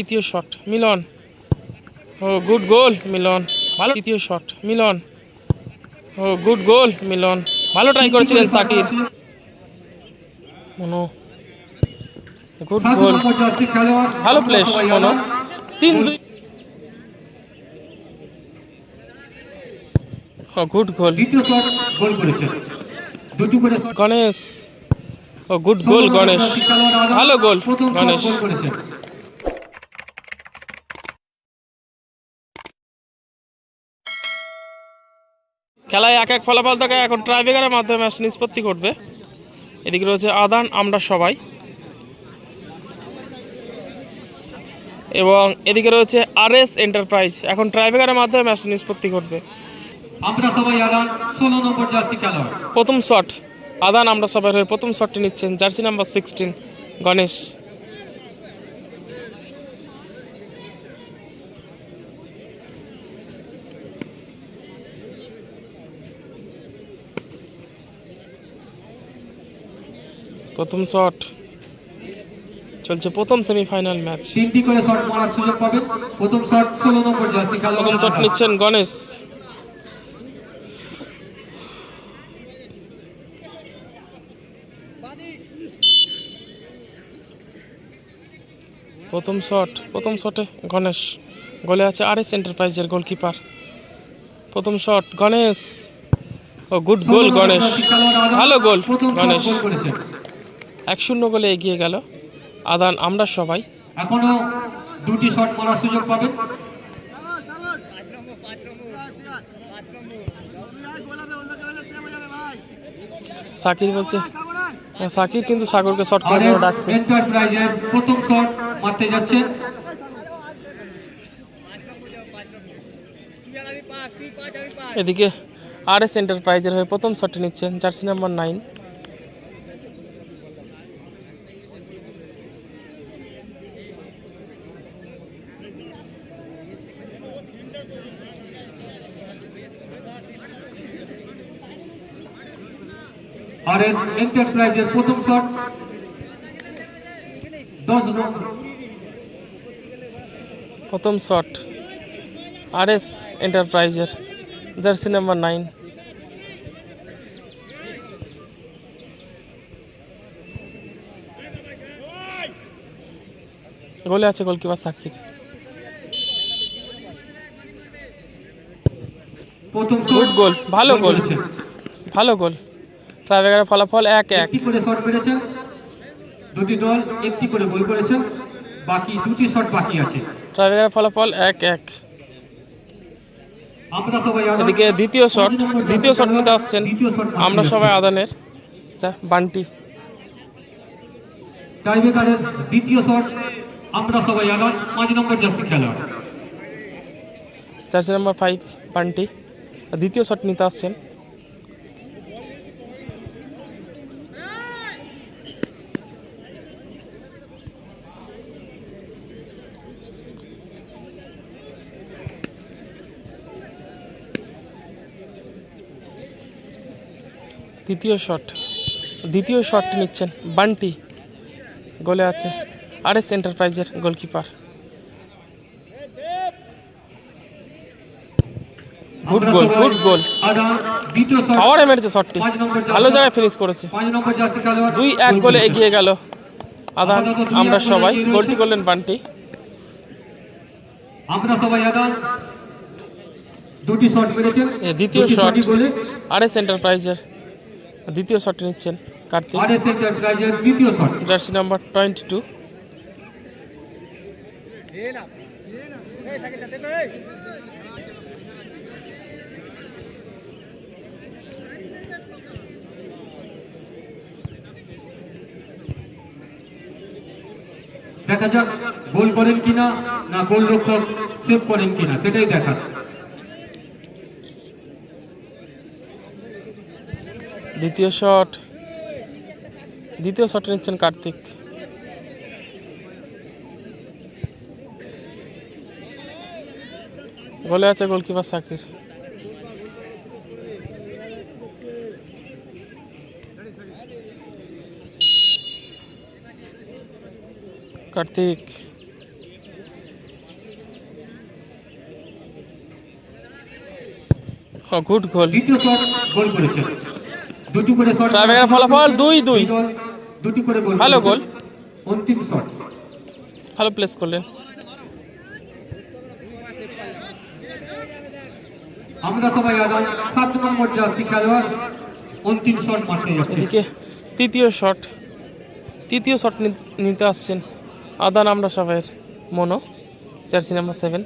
তৃতীয় শট মিলন। ও গুড গোল মিলন। ভালো তৃতীয় শট মিলন। ও গুড গোল মিলন। ভালো ট্রাই করেছিলেন সাকির মনো গুড গোল ভালো প্লেস মনো। তিন দুই। ও গুড গোল দ্বিতীয় শট গোল করেছেন দুটি করে গণেশ। ও গুড গোল গণেশ। ভালো গোল গণেশ। খেলায় এক এক ফলাফল থাকে এখন ট্রাইব্রেকারের মাধ্যমে ম্যাচ নিষ্পত্তি করবে এদিকে রয়েছে আদান আমরা সবাই। এবং এদিকে রয়েছে আর এস এন্টারপ্রাইজ এখন ট্রাইব্রেকারের মাধ্যমে ম্যাচ নিষ্পত্তি করবে আমরা সবাই আদান ষোলো নম্বর জার্সি খেলোয়াড়। প্রথম শট আদান আমরা সবাই হয়ে প্রথম শটটি নিচ্ছেন জার্সি নাম্বার সিক্সটিন গণেশ। প্রথম শট চলছে প্রথম সেমিফাইনাল ম্যাচ তিনটি করে শট মারার সুযোগ পাবেন প্রথম শট ষোলো নম্বর জার্সি প্রথম শট নিচ্ছেন গণেশ। প্রথম শট প্রথম শটে গণেশ। গোলে আছে আর এস এন্টারপ্রাইজের গোলকিপার। প্রথম শট গণেশ। ও গুড গোল গণেশ। ভালো গোল গণেশ এক শূন্য গোলে এগিয়ে গেল আদান আমরা সবাই। এখনও দুটি শট মারার সুযোগ পাবেন সাকির বলছে সাকির কিন্তু সাগরকে শট করার জন্য ডাকছে। এন্টারপ্রাইজের প্রথম শট মারতে যাচ্ছেন এদিকে আর এস এন্টারপ্রাইজের হয়ে প্রথম শটটি নিচ্ছেন jersey number nine R S এন্টারপ্রাইজের প্রথম শট। দশ প্রথম শট। আর এস এন্টারপ্রাইজের জার্সি নাম্বার নাইন। গোলে আছে গোলকিপার প্রথম গুড গোল ভালো গোল ভালো গোল। ট্রাইবেগারের ফলাফল এক এক। একটি করে শট মেরেছেন দুটি দল একটি করে গোল করেছেন বাকি দুটি শট বাকি আছে। ট্রাইবেগারের ফলাফল এক এক। আমরা সবাই আদান- এদিকে দ্বিতীয় শট দ্বিতীয় শট নিতে আসছেন। আমরা সবাই আদানের। যা বান্টি। টাইব্রেকারের দ্বিতীয় শট আমরা সবাই আদান। পাঁচ নম্বর জার্সি খেলোয়াড়। Jersey number five Bunty. দ্বিতীয় শট নিতে আসছেন। দ্বিতীয় শট। দ্বিতীয় শটটি নিচ্ছেন বান্টি। গোলে আছে আর এস এন্টারপ্রাইজের goalkeeper. Good goal good goal পাওয়ারে মেরেছে শটটি। ভালো জায়গায় ফিনিশ করেছে। দুই এক গোলে এগিয়ে গেল আদান। আমরা সবাই গোলটি করলেন বান্টি। আমরা সবাই আদান। দুটি শট মেরেছেন। দ্বিতীয় শট। আর এস এন্টারপ্রাইজের দ্বিতীয় শটটি নিচ্ছেন Kartik. Jersey number twenty two. দেখা যাক গোল করেন কিনা না গোল রক্ষক সেভ করেন কিনা সেটাই দেখা द्वितीय शॉट द्वितीय शॉट निचन कार्तिक गोले आचे गोल की कार्तिक गुड गोल দুটি করে শট ট্রাইব্রেকারের ফলাফল দুই দুই। দুটি করে গোল ভালো। গোল। অন্তিম শট। ভালো প্লেস করলেন। আমরা সবাই আগাম। সাত নম্বর জার্সি খেলোয়াড় অন্তিম শট মারতে যাচ্ছে। এদিকে তৃতীয় শট। তৃতীয় শট নিতে আসছেন। আদান আমরা সবাইয়ের। মনো জার্সি নাম্বার সেভেন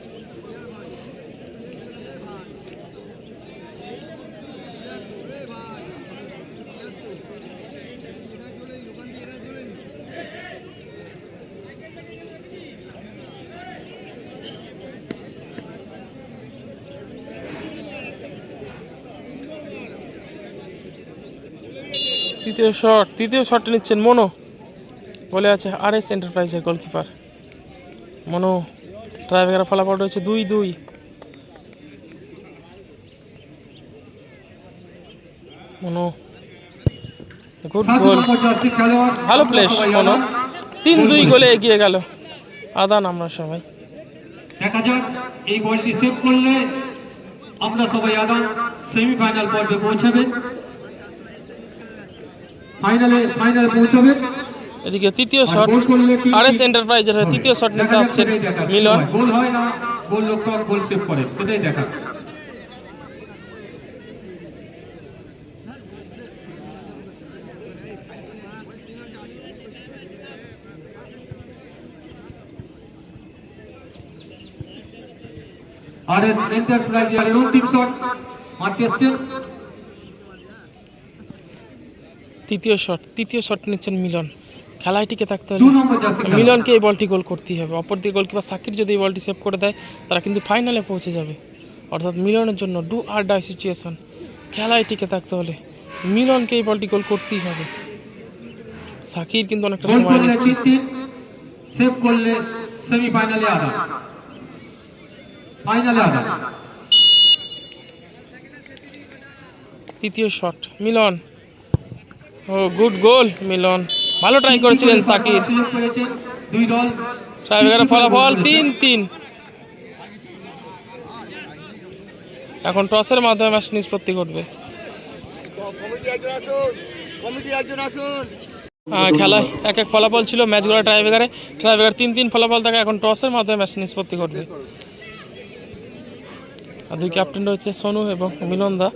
তৃতীয় শট তৃতীয় শটটা নিচ্ছেন মনো। বলে আছে আর এস এন্টারপ্রাইজের গোলকিপার মনো ট্রাইবেকারের ফলাফল রয়েছে দুই দুই। মনো গুড গোল ভালো প্লেস মনো। তিন দুই গোলে এগিয়ে গেল আদান আমরা সবাই। দেখা যাক এই বলটি সেভ করলে আমরা সবাই আগাম সেমিফাইনাল পর্বে পৌঁছাবে। ফাইনালে ফাইনালে পৌঁছাবে। এদিকে তৃতীয় শট আর এস এন্টারপ্রাইজের হয়ে তৃতীয় শট নিতে আসছেন মিলন। গোল হয় না গোল রক্ষক গোল সেভ করে সেটাই দেখা। আর এস এন্টারপ্রাইজের অন্তিম শট মারতে এসছেন। তৃতীয় শট তৃতীয় শট নিচ্ছেন মিলন। খেলায় টিকে থাকতে হলে খেলোয়াড়। মিলনকে এই বলটি গোল করতেই হবে। অপর দিকে গোলকিপার সাকির যদি এই বলটি সেভ করে দেয় তারা কিন্তু ফাইনালে পৌঁছে যাবে। অর্থাৎ মিলনের জন্য ডু আর ডাই সিচুয়েশন। খেলায় টিকে থাকতে হলে মিলনকে এই বলটি গোল করতেই হবে। সাকির কিন্তু অনেকটা সময় নিচ্ছে। সেভ করলে সেমিফাইনালে আদা ফাইনালে আদা তৃতীয় শট মিলন। ও গুড গোল মিলন। ভালো ট্রাই করেছিলেন সাকির। দুই দল ফলাফল তিন তিন। এখন টসের মাধ্যমে ম্যাচ নিষ্পত্তি ঘটবে। আসুন খেলায় এক এক ফলাফল ছিল ম্যাচগুলো ট্রাইবেকারে ট্রাইবেকার তিন তিন, ফলাফল থাকে, এখন টসের মাধ্যমে ম্যাচ নিষ্পত্তি ঘটবে। আর দুই ক্যাপ্টেন রয়েছে সোনু এবং মিলন দা।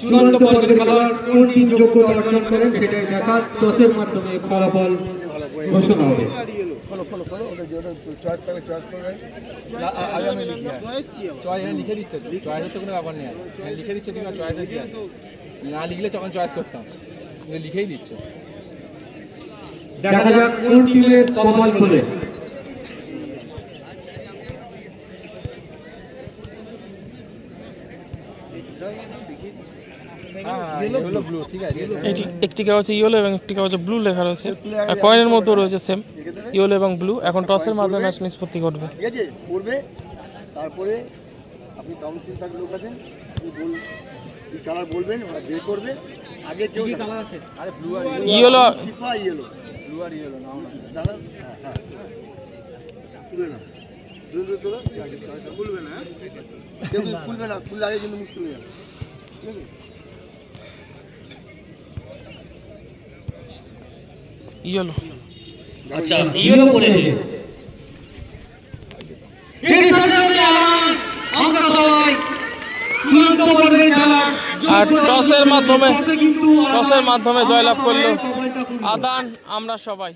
চূড়ান্ত পর্বের খেলোয়াড় কোনটি যোগ্যতা অর্জন করেন সেটাই দেখার টসের মাধ্যমে ফলাফল ঘোষণা হবে। না, কোনো লিখলে তখন চয়েস করতাম লিখেই দিচ্ছ দেখা যাক কোন টিমের খোলে হ্যাঁ হলো ব্লু ঠিক আছে এটি একটি কাগজে ইয়েলো এবং একটি কাগজে ব্লু লেখা রয়েছে। আর কয়েনের মতো রয়েছে সেম ইয়েলো এবং ব্লু এখন টসের মাধ্যমে ম্যাচ নিষ্পত্তি ঘটবে। ঠিক আছে করবে। তারপরে আপনি কাউন্সিল তার লোক আছেন বল কি কালার বলবেন ওরা বের করবে। আগে কেউ আরে ব্লু আর ইয়েলো ফিফা ইয়েলো ব্লু আর ইয়েলো নাও না। দাদা হ্যাঁ হ্যাঁ। খুলবে না দুই দুই তোলা খুলবে না কেউ কিন্তু খুলবে না খুললে আগে কিন্তু মুশকিল হয়ে যাবে। ঠিক আছে? ইয়েলো আচ্ছা ইয়েলো করেছে আর টসের মাধ্যমে টসের মাধ্যমে জয়লাভ করল আদান আমরা সবাই